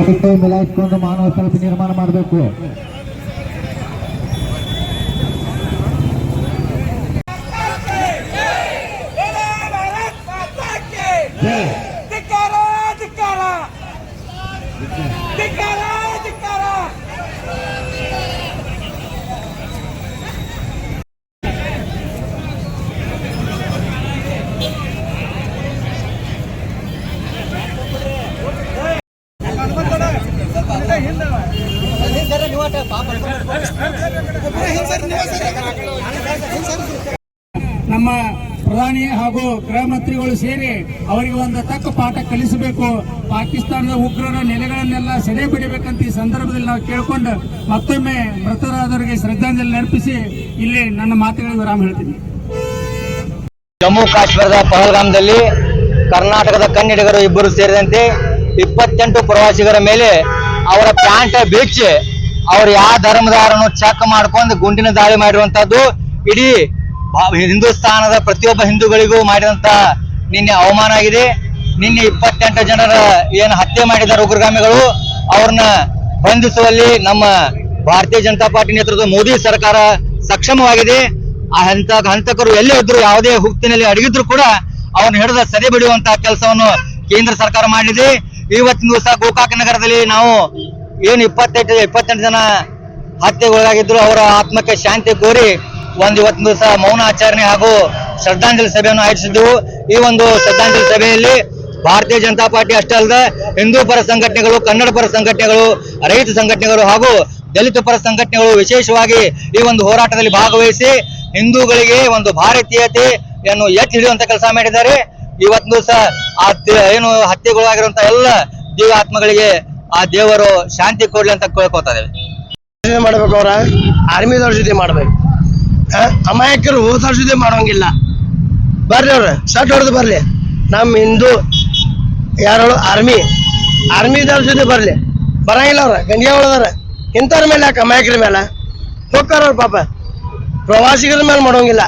ಇದಕ್ಕೆ ಬೆಲಾಯಿಸಿಕೊಂಡು ಮಾನವ ಸೆಲ್ಫಿ ನಿರ್ಮಾಣ ಮಾಡಬೇಕು. ಧಿಕ್ಕಾರ ಧಿಕ್ಕಾರ ನಮ್ಮ ಪ್ರಧಾನಿ ಹಾಗೂ ಗೃಹ ಮಂತ್ರಿಗಳು ಸೇರಿ ಅವರಿಗೆ ಒಂದು ತಕ್ಕ ಪಾಠ ಕಲಿಸಬೇಕು. ಪಾಕಿಸ್ತಾನದ ಉಗ್ರರ ನೆಲೆಗಳನ್ನೆಲ್ಲ ಸೆರೆ ಬಿಡಬೇಕಂತ ಈ ಸಂದರ್ಭದಲ್ಲಿ ನಾವು ಕೇಳಿಕೊಂಡು ಮತ್ತೊಮ್ಮೆ ಮೃತರಾದವರಿಗೆ ಶ್ರದ್ಧಾಂಜಲಿ ಅರ್ಪಿಸಿ ಇಲ್ಲಿ ನನ್ನ ಮಾತುಗಳಿಗೆ ವಿರಾಮ ಹೇಳ್ತೀನಿ. ಜಮ್ಮು ಕಾಶ್ಮೀರದ ಪಹಲ್ಗಾಮದಲ್ಲಿ ಕರ್ನಾಟಕದ ಕನ್ನಡಿಗರು ಇಬ್ಬರು ಸೇರಿದಂತೆ ಇಪ್ಪತ್ತೆಂಟು ಪ್ರವಾಸಿಗರ ಮೇಲೆ ಅವರ ಪ್ಯಾಂಟ್ ಬಿಚ್ಚಿ ಅವ್ರು ಯಾವ ಧರ್ಮದಾರನು ಚೆಕ್ ಮಾಡ್ಕೊಂಡು ಗುಂಡಿನ ದಾಳಿ ಮಾಡಿರುವಂತದ್ದು ಇಡೀ ಹಿಂದೂಸ್ತಾನದ ಪ್ರತಿಯೊಬ್ಬ ಹಿಂದೂಗಳಿಗೂ ಮಾಡಿದಂತ ನಿನ್ನೆ ಅವಮಾನ ಆಗಿದೆ. ನಿನ್ನೆ ಇಪ್ಪತ್ತೆಂಟು ಜನರ ಏನು ಹತ್ಯೆ ಮಾಡಿದ್ದಾರೆ ಉಗ್ರಗಾಮಿಗಳು, ಅವ್ರನ್ನ ಬಂಧಿಸುವಲ್ಲಿ ನಮ್ಮ ಭಾರತೀಯ ಜನತಾ ಪಾರ್ಟಿ ನೇತೃತ್ವದ ಮೋದಿ ಸರ್ಕಾರ ಸಕ್ಷಮವಾಗಿದೆ. ಆ ಹಂತ, ಹಂತಕರು ಎಲ್ಲಿ ಇದ್ರು ಯಾವುದೇ ಹುಕ್ತಿನಲ್ಲಿ ಅಡಗಿದ್ರು ಕೂಡ ಅವನ್ನ ಹಿಡಿದ ಸದೆ ಬಿಡುವಂತಹ ಕೆಲಸವನ್ನು ಕೇಂದ್ರ ಸರ್ಕಾರ ಮಾಡಿದೆ. ಇವತ್ತಿನ ದಿವಸ ಗೋಕಾಕ ನಗರದಲ್ಲಿ ನಾವು ಏನು ಇಪ್ಪತ್ತೆಂಟು ಇಪ್ಪತ್ತೆಂಟು ಜನ ಹತ್ಯೆಗೊಳಗಾಗಿದ್ರು ಅವರ ಆತ್ಮಕ್ಕೆ ಶಾಂತಿ ಕೋರಿ ಒಂದು ಇವತ್ತು ದಿವಸ ಮೌನ ಆಚರಣೆ ಹಾಗೂ ಶ್ರದ್ಧಾಂಜಲಿ ಸಭೆಯನ್ನು ಆಯೋಜಿಸಿದ್ದೆವು. ಈ ಒಂದು ಶ್ರದ್ಧಾಂಜಲಿ ಸಭೆಯಲ್ಲಿ ಭಾರತೀಯ ಜನತಾ ಪಾರ್ಟಿ ಅಷ್ಟೇ ಅಲ್ಲದೆ ಹಿಂದೂ ಪರ ಸಂಘಟನೆಗಳು, ಕನ್ನಡ ಪರ ಸಂಘಟನೆಗಳು, ರೈತ ಸಂಘಟನೆಗಳು ಹಾಗೂ ದಲಿತ ಪರ ಸಂಘಟನೆಗಳು ವಿಶೇಷವಾಗಿ ಈ ಒಂದು ಹೋರಾಟದಲ್ಲಿ ಭಾಗವಹಿಸಿ ಹಿಂದೂಗಳಿಗೆ ಒಂದು ಭಾರತೀಯತೆಯನ್ನು ಎತ್ತಿ ಹಿಡಿಯುವಂತ ಕೆಲಸ ಮಾಡಿದ್ದಾರೆ. ಇವತ್ತು ದಿವಸ ಏನು ಹತ್ಯೆಗೊಳಗಾಗಿರುವಂತಹ ಎಲ್ಲ ಜೀವಾತ್ಮಗಳಿಗೆ ಆ ದೇವರು ಶಾಂತಿ ಕೊಡ್ಲಿ ಅಂತ ಕೇಳ್ಕೊತಾ ಇದ್ದೇವೆ ಜೊತೆ ಮಾಡ್ಬೇಕು ಅವ್ರ. ಆರ್ಮಿದವ್ರ ಜೊತೆ ಮಾಡ್ಬೇಕು. ಅಮಾಯಕರು ಹೋದವ್ರ ಜೊತೆ ಮಾಡೋಂಗಿಲ್ಲ. ಬರ್ರಿ ಅವ್ರ ಶರ್ಟ್ ಹೊಡೆದು ಬರ್ಲಿ. ನಮ್ಮ ಹಿಂದೂ ಯಾರು ಆರ್ಮಿ ಆರ್ಮಿದವ್ರ ಜೊತೆ ಬರ್ಲಿ. ಬರಂಗಿಲ್ಲ ಅವ್ರ ಗಂಡಿಯ ಹೊಡೆದಾರ ಇಂಥವ್ರ ಮೇಲೆ ಯಾಕೆ ಅಮಾಯಕರ ಮೇಲೆ? ಹೋಗ್ತಾರ ಅವ್ರ ಪಾಪ. ಪ್ರವಾಸಿಗರ ಮೇಲೆ ಮಾಡೋಂಗಿಲ್ಲ.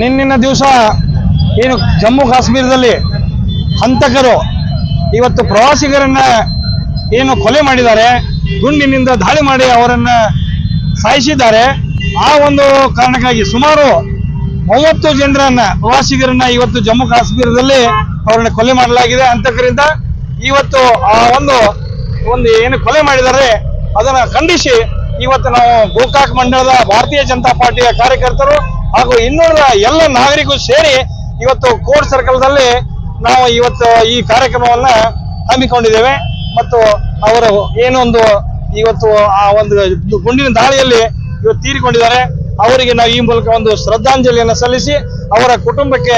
ನಿನ್ನಿನ ದಿವಸ ಏನು ಜಮ್ಮು ಕಾಶ್ಮೀರದಲ್ಲಿ ಹಂತಕರು ಇವತ್ತು ಪ್ರವಾಸಿಗರನ್ನ ಏನು ಕೊಲೆ ಮಾಡಿದ್ದಾರೆ, ಗುಂಡಿನಿಂದ ದಾಳಿ ಮಾಡಿ ಅವರನ್ನ ಸಾಯಿಸಿದ್ದಾರೆ. ಆ ಒಂದು ಕಾರಣಕ್ಕಾಗಿ ಸುಮಾರು ಮೂವತ್ತು ಜನರನ್ನ, ಪ್ರವಾಸಿಗರನ್ನ ಇವತ್ತು ಜಮ್ಮು ಕಾಶ್ಮೀರದಲ್ಲಿ ಅವರನ್ನ ಕೊಲೆ ಮಾಡಲಾಗಿದೆ. ಅಂತಕರಿಂದ ಇವತ್ತು ಆ ಒಂದು ಒಂದು ಏನು ಕೊಲೆ ಮಾಡಿದ್ದಾರೆ, ಅದನ್ನ ಖಂಡಿಸಿ ಇವತ್ತು ನಾವು ಗೋಕಾಕ್ ಮಂಡಳದ ಭಾರತೀಯ ಜನತಾ ಪಾರ್ಟಿಯ ಕಾರ್ಯಕರ್ತರು ಹಾಗೂ ಇನ್ನುಳಿದ ಎಲ್ಲ ನಾಗರಿಕರು ಸೇರಿ ಇವತ್ತು ಕೋರ್ಟ್ ಸರ್ಕಲ್ದಲ್ಲಿ ನಾವು ಇವತ್ತು ಈ ಕಾರ್ಯಕ್ರಮವನ್ನ ಹಮ್ಮಿಕೊಂಡಿದ್ದೇವೆ. ಮತ್ತು ಅವರು ಏನೊಂದು ಇವತ್ತು ಆ ಒಂದು ಗುಂಡಿನ ದಾಳಿಯಲ್ಲಿ ಇವತ್ತು ತೀರಿಕೊಂಡಿದ್ದಾರೆ. ಅವರಿಗೆ ನಾವು ಈ ಮೂಲಕ ಒಂದು ಶ್ರದ್ಧಾಂಜಲಿಯನ್ನು ಸಲ್ಲಿಸಿ ಅವರ ಕುಟುಂಬಕ್ಕೆ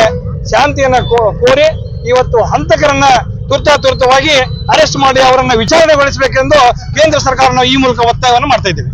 ಶಾಂತಿಯನ್ನ ಕೋರಿ ಇವತ್ತು ಹಂತಕರನ್ನ ತುರ್ತಾತುರ್ತವಾಗಿ ಅರೆಸ್ಟ್ ಮಾಡಿ ಅವರನ್ನ ವಿಚಾರಣೆಗೊಳಿಸಬೇಕೆಂದು ಕೇಂದ್ರ ಸರ್ಕಾರ ಈ ಮೂಲಕ ಒತ್ತಾಯವನ್ನು ಮಾಡ್ತಾ ಇದ್ದೇವೆ.